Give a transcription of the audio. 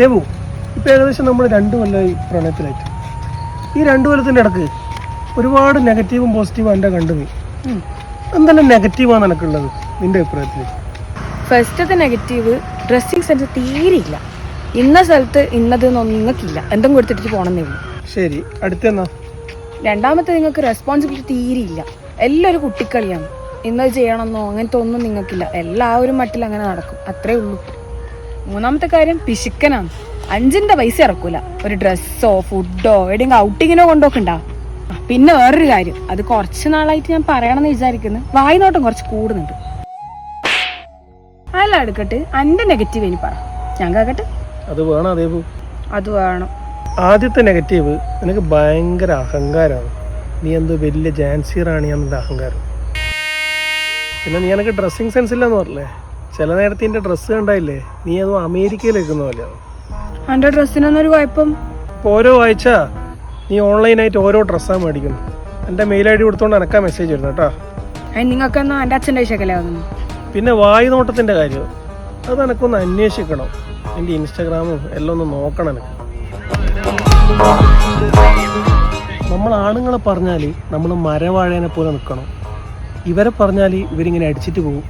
ദേവു ഇപ്പം ഏകദേശം നമ്മൾ രണ്ട് കൊല്ലമായി പ്രണയത്തിലായിട്ട്. ഈ രണ്ട് കൊല്ലത്തിന്റെ ഇടയ്ക്ക് ഒരുപാട് നെഗറ്റീവും പോസിറ്റീവും എന്റെ കണ്ടു നീ എന്തെല്ലാം നെഗറ്റീവാണ് നിനക്കുള്ളത് നിന്റെ അഭിപ്രായത്തിൽ? ഫസ്റ്റത്തെ നെഗറ്റീവ് ഡ്രസ്സിങ് സെൻസ് തീരെയില്ല ഇന്ന സ്ഥലത്ത് ഇന്നത് നിങ്ങൾക്കില്ല എന്തും കൊടുത്തിട്ട് പോകണമെന്നേ ഉള്ളൂ. ശരി അടുത്തെന്നാ? രണ്ടാമത്തെ നിങ്ങൾക്ക് റെസ്പോൺസിബിലിറ്റി തീരെയില്ല എല്ലാം ഒരു കുട്ടിക്കളിയാണ്. ഇന്നത് ചെയ്യണമെന്നോ അങ്ങനത്തെ ഒന്നും നിങ്ങൾക്കില്ല. എല്ലാവരും മട്ടിൽ അങ്ങനെ നടക്കും. അത്രേ ഉള്ളൂ. മൂന്നാമത്തെ കാര്യം പിശുക്കനാണ്. അഞ്ചിന്റെ പൈസ ഇറക്കൂല. ഒരു ഡ്രസ്സോ ഫുഡോ എവിടെയെങ്കിലും ഔട്ടിങ്ങിനോ കൊണ്ടോക്കണ്ടാ? പിന്നെ വേറൊരു കാര്യം. അത് കുറച്ച് നാളായിട്ട് ഞാൻ പറയണമെന്ന് വിചാരിക്കുന്നു. വായിനോട്ടം കുറച്ച് കൂടുന്നുണ്ട്. അല്ല എടുക്കട്ടെ. അന്റെ നെഗറ്റീവ് ഇനി പറ. ഞാൻ കേക്കട്ടെ? അത് വേണം അതേ അത് വേണം. ആദ്യത്തെ നെഗറ്റീവ് നിനക്ക് ഭയങ്കര അഹങ്കാരമാണ് നീ എന്തോ വലിയ ജാൻസി റാണിയാണെന്നുള്ള അഹങ്കാരം. പിന്നെ നീ എനിക്ക് ഡ്രസ്സിങ് സെൻസ് ഇല്ലെന്ന് പറഞ്ഞില്ലേ? ചില നേരത്തെ എന്റെ ഡ്രസ്സ് കണ്ടായില്ലേ? നീ അത് അമേരിക്കയിലേക്കുന്ന പോലെയാണ് അന്റെ ഡ്രസ്സിനൊന്നൊരു കുഴപ്പം. ഓരോ ആഴ്ച നീ ഓൺലൈനായിട്ട് ഓരോ ഡ്രസ്സാണ് മേടിക്കുന്നു. എന്റെ മെയിൽ ഐ ഡി കൊടുത്തോണ്ട് എനക്കാ മെസ്സേജ് വരുന്നു കേട്ടോ എന്റെ അച്ഛന്റെ വിഷയക്കല്ലേ പിന്നെ വായു നോട്ടത്തിന്റെ കാര്യം. അത് എനക്കൊന്ന് അന്വേഷിക്കണം. എന്റെ ഇൻസ്റ്റാഗ്രാമും എല്ലാം ഒന്ന് നോക്കണം എനക്ക്. നമ്മൾ ആണുങ്ങളെ പറഞ്ഞാൽ നമ്മൾ മരവാഴേനെ പോലെ നിൽക്കണം ഇവരെ പറഞ്ഞാൽ ഇവരിങ്ങനെ അടിച്ചിട്ട് പോകും!